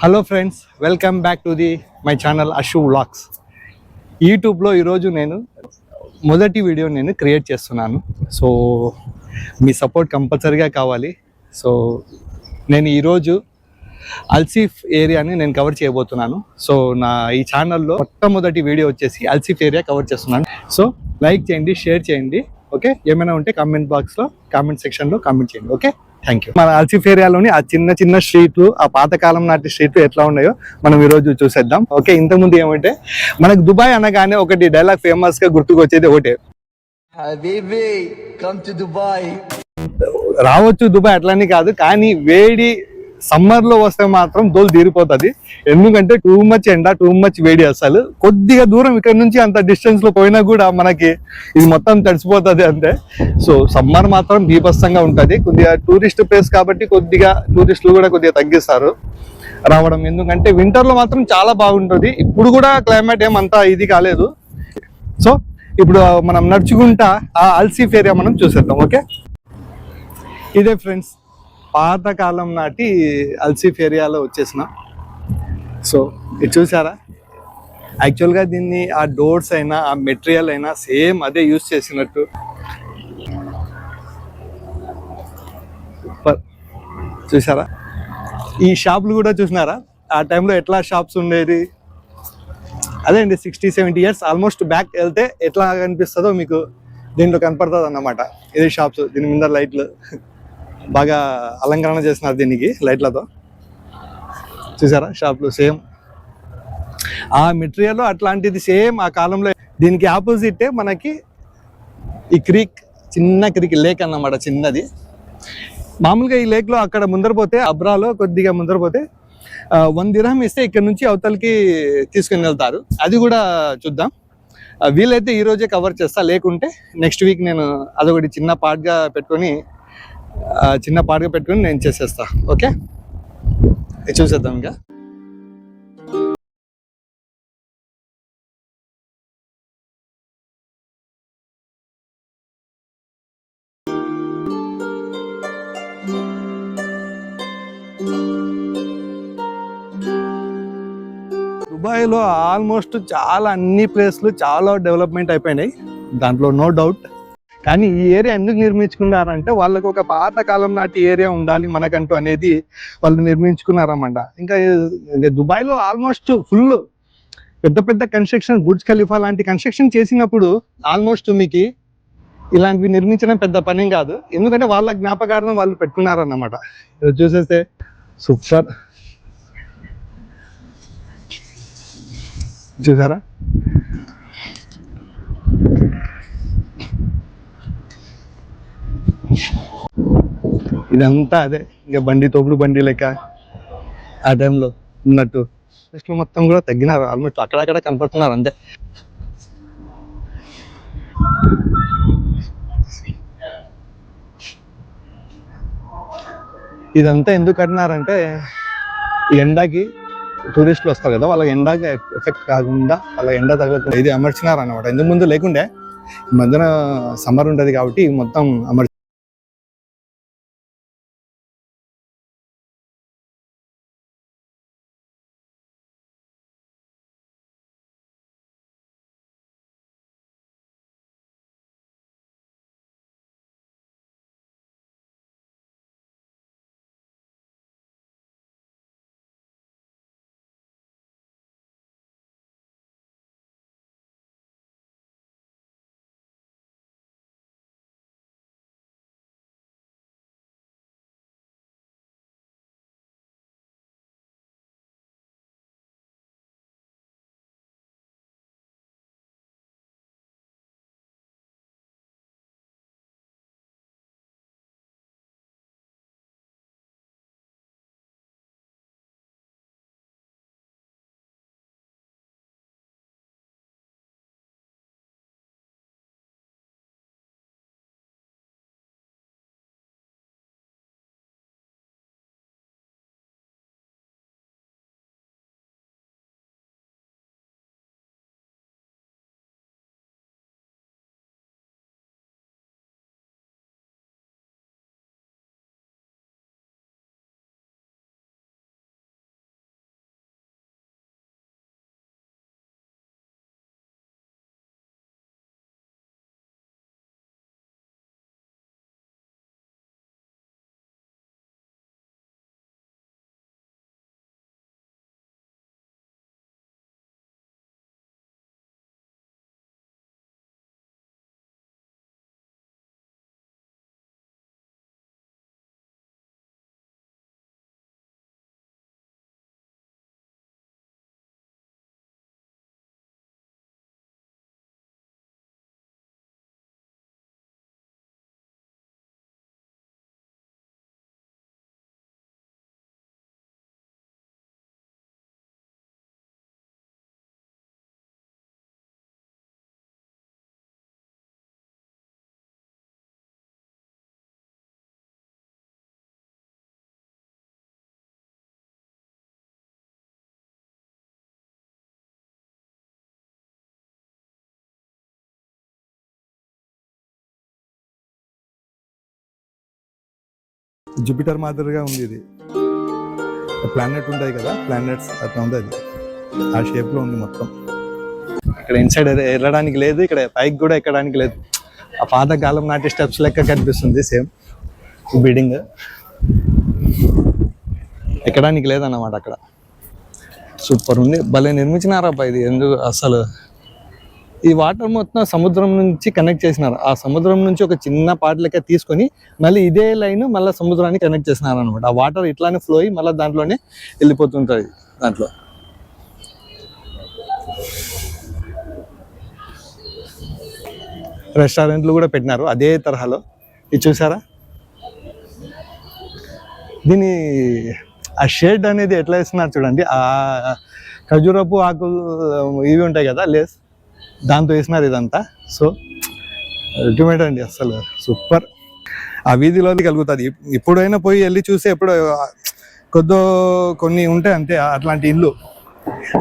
Hello friends welcome back to the my channel Ashu vlogs యూట్యూబ్లో ఈరోజు నేను మొదటి వీడియో నేను క్రియేట్ చేస్తున్నాను. సో మీ సపోర్ట్ కంపల్సరీగా కావాలి. సో నేను ఈరోజు అల్సిఫ్ ఏరియాని నేను కవర్ చేయబోతున్నాను. సో నా ఈ ఛానల్లో మొట్టమొదటి వీడియో వచ్చేసి అల్సిఫ్ ఏరియా కవర్ చేస్తున్నాను. సో లైక్ చేయండి షేర్ చేయండి. ఓకే ఏమైనా ఉంటే కామెంట్ బాక్స్లో కామెంట్ సెక్షన్లో కామెంట్ చేయండి. ఓకే థ్యాంక్ యూ మన అల్సిఫ్ ఏరియాలోని ఆ చిన్న చిన్న స్ట్రీట్లు ఆ పాతకాలం నాటి స్ట్రీట్లు ఎట్లా ఉన్నాయో మనం ఈ రోజు చూసేద్దాం. ఓకే ఇంతకుముందు ఏమంటే మనకు దుబాయ్ అనగానే ఒకటి డైలాగ్ ఫేమస్గా గుర్తుకొచ్చేది ఒకటే. రావచ్చు దుబాయ్ అట్లని కాదు కానీ వేడి సమ్మర్లో వస్తే మాత్రం దోలు తీరిపోతుంది. ఎందుకంటే టూ మచ్ ఎండ టూ మచ్ వేడి అసలు. కొద్దిగా దూరం ఇక్కడ నుంచి అంత డిస్టెన్స్లో పోయినా కూడా మనకి ఇది మొత్తం తడిసిపోతుంది అంతే. సో సమ్మర్ మాత్రం బీభత్సంగా ఉంటుంది. కొద్దిగా టూరిస్ట్ ప్లేస్ కాబట్టి కొద్దిగా టూరిస్టులు కూడా కొద్దిగా తగ్గిస్తారు. రావడం ఎందుకంటే వింటర్లో మాత్రం చాలా బాగుంటుంది. ఇప్పుడు కూడా క్లైమేట్ ఏమంతా ఇది కాలేదు. సో ఇప్పుడు మనం నడుచుకుంటా ఆ అల్సీఫ్ ఏరియా మనం చూసేద్దాం ఓకే? ఇదే ఫ్రెండ్స్ పాతకాలం నాటి అల్సిఫ్ ఏరియాలో వచ్చేసిన. సో ఇది చూసారా? యాక్చువల్గా దీన్ని ఆ డోర్స్ అయినా ఆ మెటీరియల్ అయినా సేమ్ అదే యూస్ చేసినట్టు. చూసారా? ఈ షాపులు కూడా చూసినారా? ఆ టైంలో ఎట్లా షాప్స్ ఉండేది? అదే అండి sixty seventy years almost back వెళ్తే ఎట్లా కనిపిస్తుందో మీకు దీంట్లో కనపడుతుంది అన్నమాట ఇది షాప్స్ దీని మీద లైట్లు. బాగా అలంకరణ చేసినారు దీనికి లైట్లతో. చూసారా? షాప్లో సేమ్. ఆ మెటీరియల్ అట్లాంటిది సేమ్ ఆ కాలంలో. దీనికి ఆపోజిటే మనకి ఈ క్రీక్ చిన్న క్రీక్ లేక్ అన్నమాట చిన్నది. మామూలుగా ఈ లేక్లో అక్కడ ముందర పోతే అబ్రాలో కొద్దిగా ముందర పోతే వన్ దిరహం ఇస్తే ఇక్కడ నుంచి అవతలకి తీసుకుని వెళ్తారు. అది కూడా చూద్దాం. వీలైతే ఈరోజే కవర్ చేస్తా. లేకుంటే నెక్స్ట్ వీక్ నేను అదొకటి చిన్న పార్ట్గా పెట్టుకొని చిన్న పాటగా పెట్టుకొని నేను చేసేస్తా ఓకే? చూసేద్దాం ఇంకా. దుబాయ్లో ఆల్మోస్ట్ చాలా అన్ని ప్లేస్లు చాలా డెవలప్మెంట్ అయిపోయినాయి. దాంట్లో నో డౌట్ కానీ ఈ ఏరియా ఎందుకు నిర్మించుకున్నారంటే వాళ్ళకు ఒక పాత కాలం నాటి ఏరియా ఉండాలి మనకంటూ అనేది వాళ్ళు నిర్మించుకున్నారన్నమాట. ఇంకా ఇంకా దుబాయ్లో ఆల్మోస్ట్ ఫుల్ పెద్ద పెద్ద కన్స్ట్రక్షన్ గుడ్స్ ఖలీఫా లాంటి కన్స్ట్రక్షన్ చేసినప్పుడు ఆల్మోస్ట్ మీకు ఇలాంటివి నిర్మించడం పెద్ద పని కాదు. ఎందుకంటే వాళ్ళ జ్ఞాపకార్థం వాళ్ళు పెట్టుకున్నారన్నమాట. ఇది చూసేస్తే సూపర్. చూసారా? ఇదంతా అదే ఇక బండి తోపుడు బండి లెక్క ఆ టైంలో ఉన్నట్టు. టెస్ట్లు మొత్తం కూడా తగ్గినారు ఆల్మోస్ట్ అక్కడక్కడ కనపడుతున్నారు అంతే. ఇదంతా ఎందుకు కట్టినారంటే ఈ ఎండకి టూరిస్టులు వస్తారు కదా వాళ్ళ ఎండకి ఎఫెక్ట్ కాకుండా వాళ్ళ ఎండ తగ్గకుండా ఇది అమర్చినారు అనమాట ఇంతకు ముందు లేకుండే ఈ మధ్యన సమ్మర్ ఉంటుంది కాబట్టి మొత్తం అమర్చి జూపిటర్ మాదిరిగా ఉంది ఇది ప్లానెట్ ఉంటాయి కదా ప్లానెట్స్ అట్లా ఉంది అది ఆ షేప్లో ఉంది మొత్తం. ఇక్కడ ఇన్సైడ్ వెళ్ళడానికి లేదు ఇక్కడ పైకి కూడా ఎక్కడానికి లేదు. ఆ పాత కాలం నాటి స్టెప్స్ లెక్క కనిపిస్తుంది సేమ్ బిల్డింగ్ ఎక్కడానికి లేదన్నమాట అక్కడ. సూపర్ ఉంది. భలే నిర్మించినారా ఇది. ఎందుకు అసలు ఈ వాటర్ మొత్తం సముద్రం నుంచి కనెక్ట్ చేసినారు. ఆ సముద్రం నుంచి ఒక చిన్న పార్ట్ లెక్క తీసుకొని మళ్ళీ ఇదే లైన్ మళ్ళీ సముద్రాన్ని కనెక్ట్ చేసినారు అనమాట ఆ వాటర్ ఇట్లానే ఫ్లో అయ్యి మళ్ళీ దాంట్లోనే వెళ్ళిపోతుంటుంది దాంట్లో. రెస్టారెంట్లు కూడా పెట్టినారు అదే తరహాలో. ఇది చూసారా? దీని ఆ షేడ్ అనేది ఎట్లా వేస్తున్నారు చూడండి. ఆ ఖజూరపు ఆకులు ఇవి ఉంటాయి కదా లేస్? దాంతో వేసినారు ఇదంతా. సో అల్టిమేట్ అండి అసలు. సూపర్ ఆ వీధిలో కలుగుతుంది. ఎప్పుడైనా పోయి వెళ్ళి చూస్తే ఎప్పుడు కొద్దో కొన్ని ఉంటాయి అంతే అట్లాంటి ఇల్లు.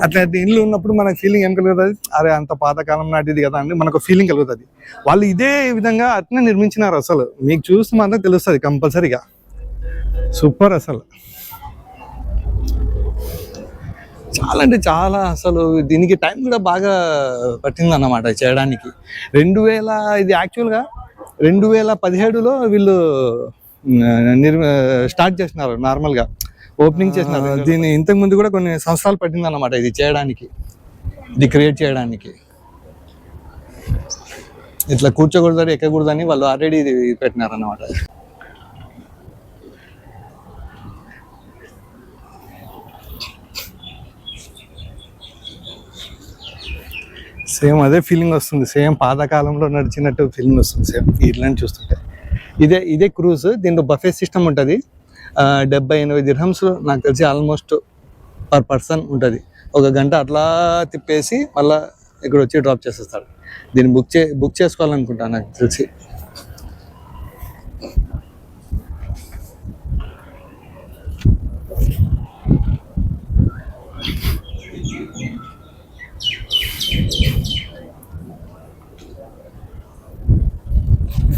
అట్లాంటి ఇల్లు ఉన్నప్పుడు మనకు ఫీలింగ్ ఏం కలుగుతుంది? అరే అంత పాతకాలం నాటిది కదా అండి మనకు ఫీలింగ్ కలుగుతుంది. వాళ్ళు ఇదే విధంగా అట్నే నిర్మించినారు అసలు. మీకు చూస్తే మాత్రం తెలుస్తుంది కంపల్సరీగా. సూపర్ అసలు. చాలా అంటే చాలా అసలు దీనికి టైం కూడా బాగా పట్టింది అన్నమాట చేయడానికి. రెండు వేల ఇది యాక్చువల్గా రెండు వేల పదిహేడులో వీళ్ళు నిర్ స్టార్ట్ చేసినారు నార్మల్గా ఓపెనింగ్ చేసినారు. దీన్ని ఇంతకు ముందు కూడా కొన్ని సంవత్సరాలు పట్టింది అన్నమాట ఇది చేయడానికి. ఇది క్రియేట్ చేయడానికి. ఇట్లా కూర్చోకూడదు ఎక్కకూడదని వాళ్ళు ఆల్రెడీ ఇది పెట్టినారు సేమ్ అదే ఫీలింగ్ వస్తుంది. సేమ్ పాతకాలంలో నడిచినట్టు ఫీలింగ్ వస్తుంది సేమ్ ఇట్లాంటి చూస్తుంటే. ఇదే ఇదే క్రూజ్ దీంట్లో బఫే సిస్టమ్ ఉంటుంది. డెబ్బై ఎనభై దిర్హమ్స్ నాకు తెలిసి ఆల్మోస్ట్ పర్ పర్సన్ ఉంటుంది. ఒక గంట అట్లా తిప్పేసి మళ్ళీ ఇక్కడ వచ్చి డ్రాప్ చేసేస్తాడు. దీన్ని బుక్ చే బుక్ చేసుకోవాలనుకుంటాను నాకు తెలిసి.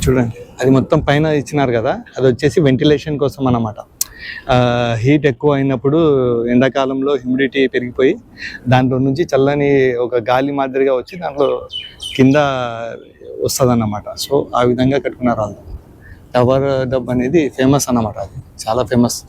చూడండి. అది మొత్తం పైన ఇచ్చినారు కదా అది వచ్చేసి వెంటిలేషన్ కోసం అన్నమాట. హీట్ ఎక్కువ అయినప్పుడు ఎండాకాలంలో హ్యూమిడిటీ పెరిగిపోయి దాంట్లో నుంచి చల్లని ఒక గాలి మాదిరిగా వచ్చి దాంట్లో కింద వస్తుంది అన్నమాట సో ఆ విధంగా కట్టుకున్నారు వాళ్ళు. టవర్ డబ్ అనేది ఫేమస్ అన్నమాట అది. చాలా ఫేమస్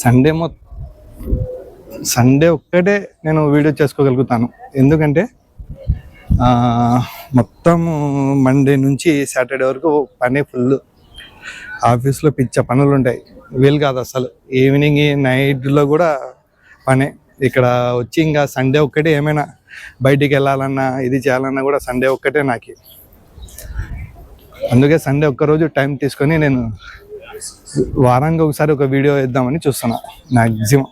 సండే మొ సండే ఒక్కటే నేను వీడియో చేసుకోగలుగుతాను. ఎందుకంటే మొత్తం మండే నుంచి సాటర్డే వరకు పని ఫుల్ ఆఫీస్లో పిచ్చ పనులు ఉంటాయి వీలు కాదు అసలు. ఈవినింగ్ నైట్లో కూడా పనే. ఇక్కడ వచ్చి ఇంకా సండే ఒక్కటే ఏమైనా బయటికి వెళ్ళాలన్నా ఇది చేయాలన్నా కూడా సండే ఒక్కటే నాకు. అందుకే సండే ఒక్కరోజు టైం తీసుకొని నేను వారానికి ఒకసారి ఒక వీడియో వేద్దామని చూస్తున్నా. మ్యాక్సిమం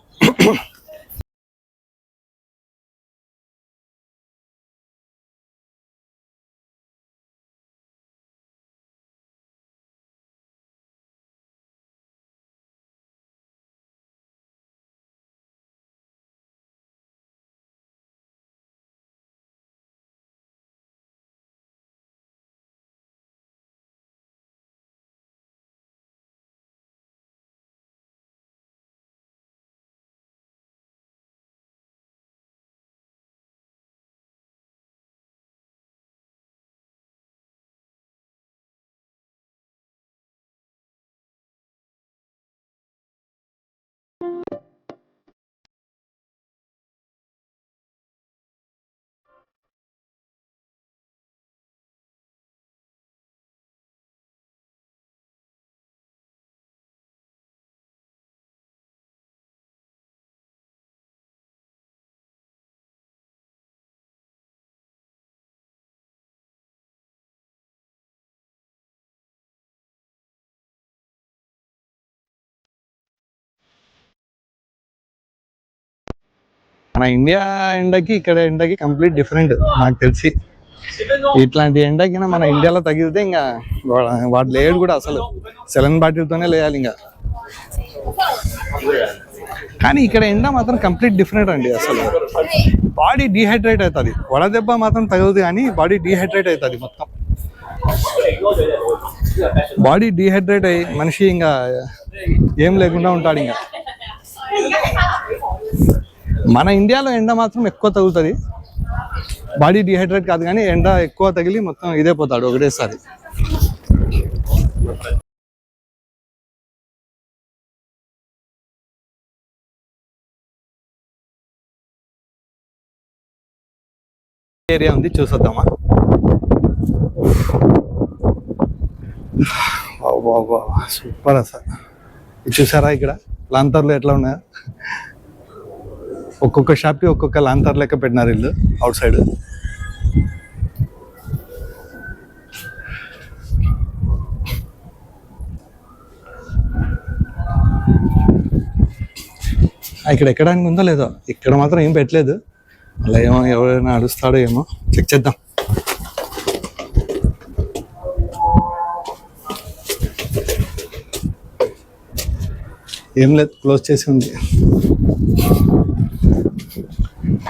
మన ఇండియా ఎండకి ఇక్కడ ఎండకి కంప్లీట్ డిఫరెంట్ నాకు తెలిసి. ఇట్లాంటి ఎండకైనా మన ఇండియాలో తగిలితే ఇంకా వాటి వాడు లేడు కూడా అసలు సెలన్ బాటిల్తోనే లేయాలి ఇంకా. కానీ ఇక్కడ ఎండ మాత్రం కంప్లీట్ డిఫరెంట్ అండి అసలు. బాడీ డీహైడ్రేట్ అవుతుంది వడదెబ్బ మాత్రం తగలదు కానీ బాడీ డీహైడ్రేట్ అవుతుంది మొత్తం. బాడీ డీహైడ్రేట్ అయ్యి మనిషి ఇంకా ఏం లేకుండా ఉంటాడు ఇంకా. మన ఇండియాలో ఎండ మాత్రం ఎక్కువ తగులుతుంది. బాడీ డిహైడ్రేట్ కాదు కానీ ఎండ ఎక్కువ తగిలి మొత్తం ఇదే పోతాడు ఒకటేసారి. ఏరియా ఉంది చూసొద్దామా? సూపర్ అసలు. చూసారా ఇక్కడ? లాంతర్లు ఎట్లా ఉన్నాయా? ఒక్కొక్క షాప్కి ఒక్కొక్క లాంతర్ లెక్క పెట్టినారు ఇల్లు అవుట్ సైడ్. ఇక్కడ ఎక్కడానికి ఉందో లేదో ఇక్కడ మాత్రం ఏం పెట్టలేదు. అలా ఏమో ఎవరైనా అడుస్తాడో ఏమో చెక్ చేద్దాం. ఏం లేదు క్లోజ్ చేసి ఉంది.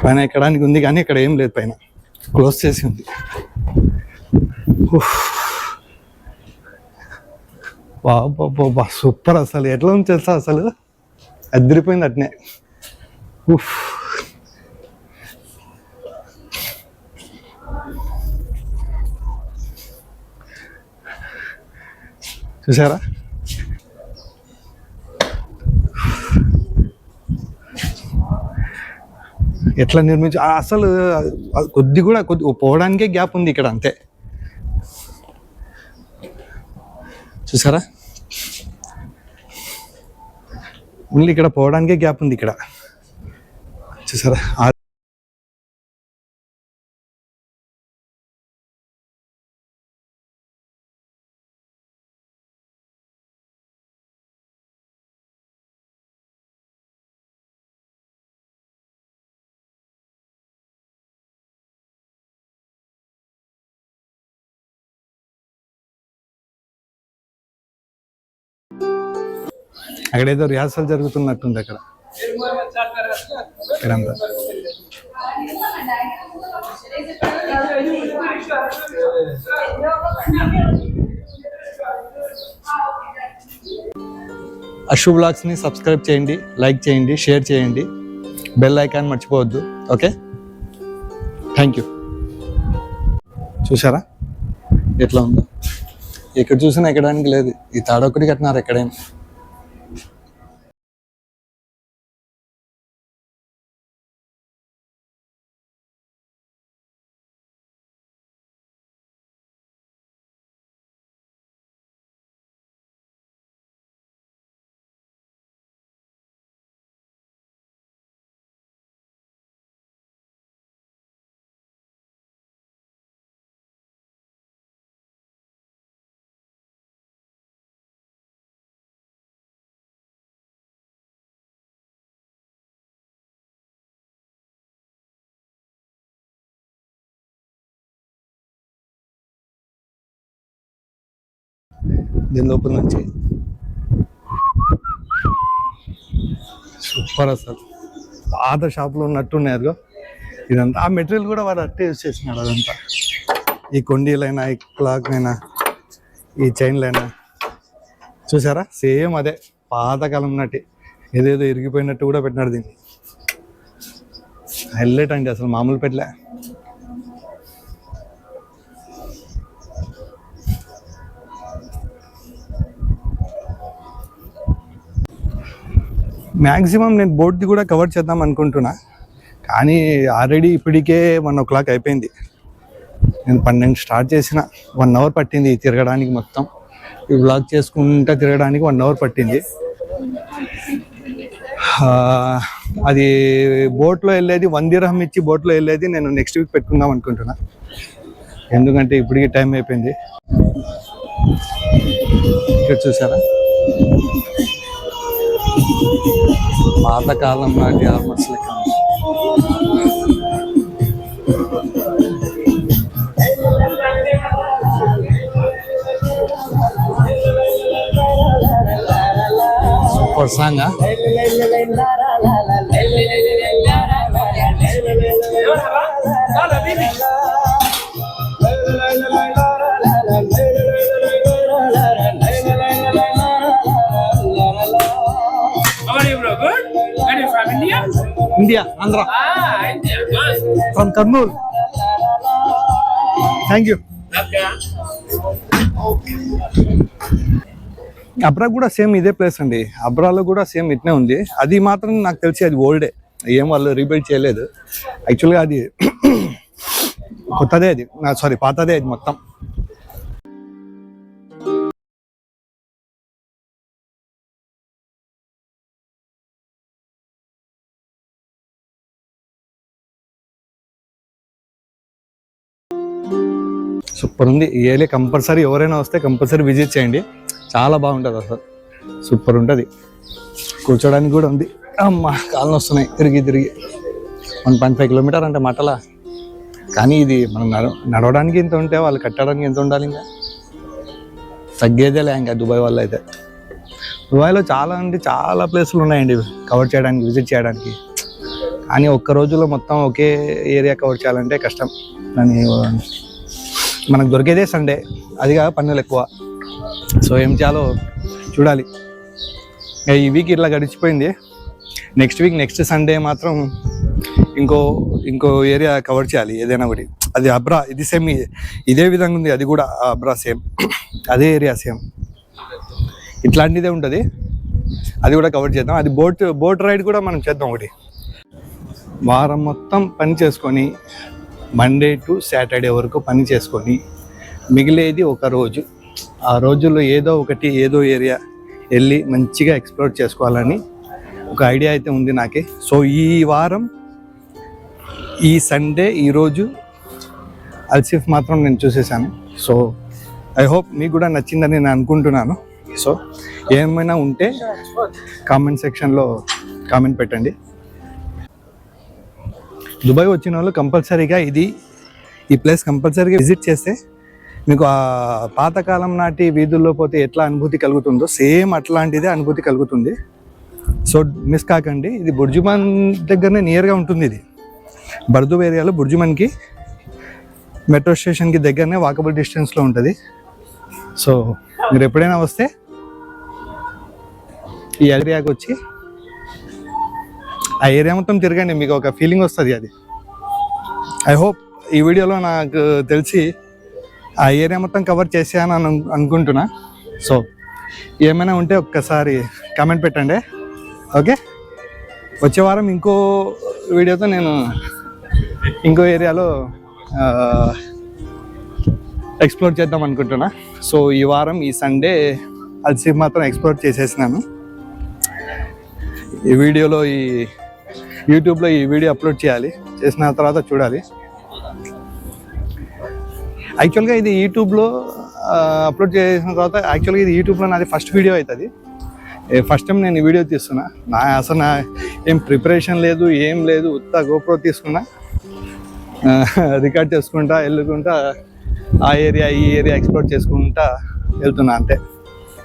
పైన ఎక్కడానికి ఉంది కానీ ఇక్కడ ఏం లేదు పైన. క్లోజ్ చేసి ఉంది. ఉఫ్. సూపర్ అసలు. ఎట్లా ఉంది తెలుసా అసలు? అదిరిపోయింది అట్నే. ఉఫ్ చూసారా? ఎట్లా నిర్మించు అసలు కొద్ది కూడా కొద్ది పోవడానికే గ్యాప్ ఉంది ఇక్కడ అంతే. చూసారా? ఓన్లీ ఇక్కడ పోవడానికే గ్యాప్ ఉంది ఇక్కడ. చూసారా? అక్కడ ఏదో రిహార్సల్ జరుగుతున్నట్టుంది అక్కడ. ఇక్కడంతా. అషు బ్లాగ్స్ని సబ్స్క్రైబ్ చేయండి లైక్ చేయండి షేర్ చేయండి. బెల్ ఐకాన్ మర్చిపోవద్దు ఓకే? థ్యాంక్ యూ చూసారా ఎట్లా ఉందో? ఎక్కడ చూసినా ఎక్కడానికి లేదు. ఈ తాడొక్కటి కట్టినారు ఎక్కడైనా. దీని లోపల నుంచి. సూపర్ అసలు. పాత షాప్లో ఉన్నట్టున్నాయి అదిగో. ఇదంతా. ఆ మెటీరియల్ కూడా వాడు అట్టే యూస్ చేసినాడు అదంతా. ఈ కొండీలైనా ఈ క్లాక్లైనా ఈ చైన్లైనా. చూసారా? సేమ్ అదే. పాతకాలం నాటి. ఏదేదో ఇరిగిపోయినట్టు కూడా పెట్టినాడు దీన్ని. హైలైట్ అండి అసలు మామూలు పెట్టలే. మ్యాక్సిమం నేను బోర్డ్ది కూడా కవర్ చేద్దాం అనుకుంటున్నా. కానీ ఆల్రెడీ ఇప్పటికే వన్ ఓ క్లాక్ అయిపోయింది. నేను పన్నెండు స్టార్ట్ చేసిన వన్ అవర్ పట్టింది తిరగడానికి మొత్తం. ఈ బ్లాగ్ చేసుకుంటా తిరగడానికి వన్ అవర్ పట్టింది. అది బోట్లో వెళ్ళేది వన్ దిరహం ఇచ్చి బోట్లో వెళ్ళేది నేను నెక్స్ట్ వీక్ పెట్టుకుందాం అనుకుంటున్నా. ఎందుకంటే ఇప్పటికి టైం అయిపోయింది. ఇక్కడ చూసారా? పాతకాలం నాటి ఆర్మర్స్ లెక్క super song How India Andhra. From Kurnool thank you. అబ్రా కూడా సేమ్ ఇదే ప్లేస్ అండి. అబ్రాలో కూడా సేమ్ ఇట్నే ఉంది. అది మాత్రం నాకు తెలిసి అది ఓల్డే ఏం. వాళ్ళు రీబిల్డ్ చేయలేదు. యాక్చువల్గా అది కొత్తదే అది. సారీ పాతదే అది మొత్తం. సూపర్ ఉంది. ఈ ఏరియా కంపల్సరీ ఎవరైనా వస్తే కంపల్సరీ విజిట్ చేయండి. చాలా బాగుంటుంది అసలు. సూపర్ ఉంటుంది. కూర్చోడానికి కూడా ఉంది. అమ్మా కాళ్ళు వస్తున్నాయి తిరిగి తిరిగి. వన్ పాయింట్ ఫైవ్ కిలోమీటర్ అంటే మటలా. కానీ ఇది మనం నడవడానికి ఎంత ఉంటే వాళ్ళు కట్టడానికి ఎంత ఉండాలి ఇంకా? తగ్గేదేలే ఇంకా దుబాయ్ వల్ల అయితే. దుబాయ్లో చాలా అంటే చాలా ప్లేసులు ఉన్నాయండి. కవర్ చేయడానికి విజిట్ చేయడానికి. కానీ ఒక్క రోజులో మొత్తం ఒకే ఏరియా కవర్ చేయాలంటే కష్టం. అని మనకు దొరికేదే సండే అదిగా పన్నులు ఎక్కువ. సో ఏం చేయాలో చూడాలి. ఈ వీక్ ఇట్లా గడిచిపోయింది. నెక్స్ట్ వీక్ నెక్స్ట్ సండే మాత్రం ఇంకో ఇంకో ఏరియా కవర్ చేయాలి ఏదైనా ఒకటి. అది అబ్రా ఇది సేమ్ ఇదే విధంగా ఉంది. అది కూడా అబ్రా సేమ్ అదే ఏరియా సేమ్ ఇట్లాంటిదే ఉంటుంది. అది కూడా కవర్ చేద్దాం. అది బోట్ బోట్ రైడ్ కూడా మనం చేద్దాం ఒకటి. వారం మొత్తం పని చేసుకొని మండే టు సాటర్డే వరకు పని చేసుకొని మిగిలేది ఒక రోజు. ఆ రోజుల్లో ఏదో ఒకటి ఏదో ఏరియా వెళ్ళి మంచిగా ఎక్స్ప్లోర్ చేసుకోవాలని ఒక ఐడియా అయితే ఉంది నాకే. సో ఈ వారం ఈ సండే ఈరోజు అల్సిఫ్ మాత్రం నేను చూసేసాను సో ఐ హోప్ మీకు కూడా నచ్చిందని నేను అనుకుంటున్నాను. సో ఏమైనా ఉంటే కామెంట్ సెక్షన్లో కామెంట్ పెట్టండి. దుబాయ్ వచ్చిన వాళ్ళు కంపల్సరీగా ఇది ఈ ప్లేస్ కంపల్సరీగా విజిట్ చేస్తే మీకు ఆ పాతకాలం నాటి వీధుల్లో పోతే ఎట్లా అనుభూతి కలుగుతుందో సేమ్ అట్లాంటిదే అనుభూతి కలుగుతుంది. సో మిస్ కాకండి ఇది బుర్జుమాన్ దగ్గరనే నియర్గా ఉంటుంది ఇది. బర్దుబ్ ఏరియాలో బుర్జుమాన్కి మెట్రో స్టేషన్కి దగ్గరనే వాకబుల్ డిస్టెన్స్లో ఉంటుంది. సో మీరు ఎప్పుడైనా వస్తే ఈ ఏరియాకి వచ్చి ఆ ఏరియా మొత్తం తిరగండి మీకు ఒక ఫీలింగ్ వస్తుంది అది. ఐ హోప్ ఈ వీడియోలో నాకు తెలిసి ఆ ఏరియా మొత్తం కవర్ చేసాను అని అనుకుంటున్నా. సో ఏమైనా ఉంటే ఒక్కసారి కామెంట్ పెట్టండి. ఓకే వచ్చే వారం ఇంకో వీడియోతో నేను ఇంకో ఏరియాలో ఎక్స్ప్లోర్ చేద్దాం అనుకుంటున్నా. సో ఈ వారం ఈ సండే అది మాత్రం ఎక్స్ప్లోర్ చేసేసినాను. ఈ వీడియోలో ఈ యూట్యూబ్లో ఈ వీడియో అప్లోడ్ చేయాలి. చేసిన తర్వాత చూడాలి. యాక్చువల్గా ఇది యూట్యూబ్లో అప్లోడ్ చేసిన తర్వాత యాక్చువల్గా ఇది యూట్యూబ్లో నాది ఫస్ట్ వీడియో అవుతుంది. ఫస్ట్ టైం నేను వీడియో తీస్తున్నా. నా అసలు నా ఏం ప్రిపరేషన్ లేదు ఏం లేదు. ఉత్త గోప్రో తీసుకున్నా. రికార్డ్ చేసుకుంటా వెళ్ళుకుంటా ఆ ఏరియా ఈ ఏరియా ఎక్స్ప్లోర్ చేసుకుంటా వెళ్తున్నా అంతే.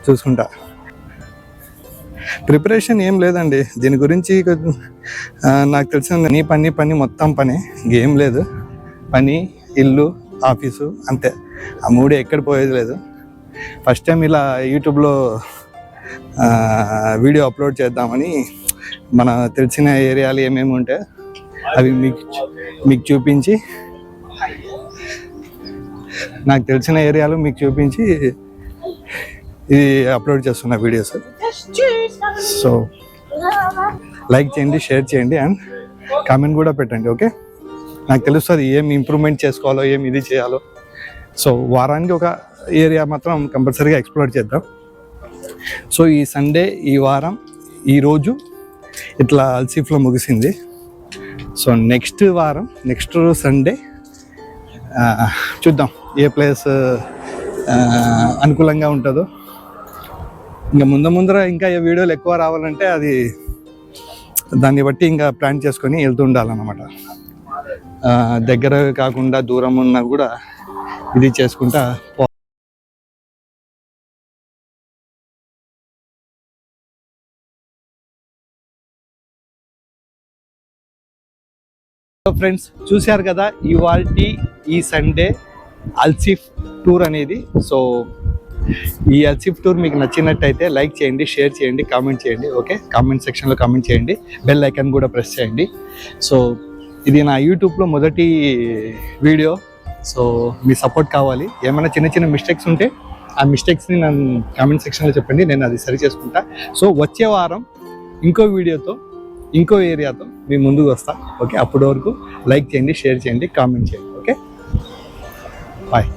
చూసుకుంటా. ప్రిపరేషన్ ఏం లేదండి. దీని గురించి కొంచెం, నాకు తెలిసిన నీ పని పని మొత్తం పని. ఏం లేదు. పని ఇల్లు ఆఫీసు అంతే. ఆ మూడు ఎక్కడ పోయేది లేదు. ఫస్ట్ టైం ఇలా యూట్యూబ్లో వీడియో అప్లోడ్ చేద్దామని మన తెలిసిన ఏరియాలు ఏమేమి ఉంటే అవి మీకు మీకు చూపించి నాకు తెలిసిన ఏరియాలు మీకు చూపించి ఇది అప్లోడ్ చేస్తున్న వీడియోస్. సో లైక్ చేయండి షేర్ చేయండి అండ్ కామెంట్ కూడా పెట్టండి ఓకే? నాకు తెలుస్తుంది ఏం ఇంప్రూవ్మెంట్ చేసుకోవాలో ఏం ఇది చేయాలో. సో వారానికి ఒక ఏరియా మాత్రం కంపల్సరీగా ఎక్స్ప్లోర్ చేద్దాం. సో ఈ సండే ఈ వారం ఈరోజు ఇట్లా అల్సీఫ్లో ముగిసింది. సో నెక్స్ట్ వారం నెక్స్ట్ సండే చూద్దాం ఏ ప్లేస్ అనుకూలంగా ఉంటుందో. ఇంకా ముందు ముందర ఇంకా ఈ వీడియోలు ఎక్కువ రావాలంటే అది దాన్ని బట్టి ఇంకా ప్లాన్ చేసుకొని వెళ్తూ ఉండాలన్నమాట. ఆ, దగ్గర కాకుండా దూరం ఉన్నా కూడా ఇది చేసుకుంటా పో ఫ్రెండ్స్ చూశారు కదా ఇవాల్టి ఈ సండే అల్సిఫ్ టూర్ అనేది. సో ఈ అల్సిఫ్ టూర్ మీకు నచ్చినట్టయితే లైక్ చేయండి షేర్ చేయండి కామెంట్ చేయండి ఓకే కామెంట్ సెక్షన్లో కామెంట్ చేయండి బెల్ ఐకాన్ కూడా ప్రెస్ చేయండి. సో ఇది నా యూట్యూబ్లో మొదటి వీడియో సో మీ సపోర్ట్ కావాలి. ఏమైనా చిన్న చిన్న మిస్టేక్స్ ఉంటే ఆ మిస్టేక్స్ని నన్ను కామెంట్ సెక్షన్లో చెప్పండి నేను అది సరి చేసుకుంటా. సో వచ్చే వారం ఇంకో వీడియోతో ఇంకో ఏరియాతో మీ ముందుకు వస్తా ఓకే అప్పటి వరకు లైక్ చేయండి షేర్ చేయండి కామెంట్ చేయండి ఓకే బాయ్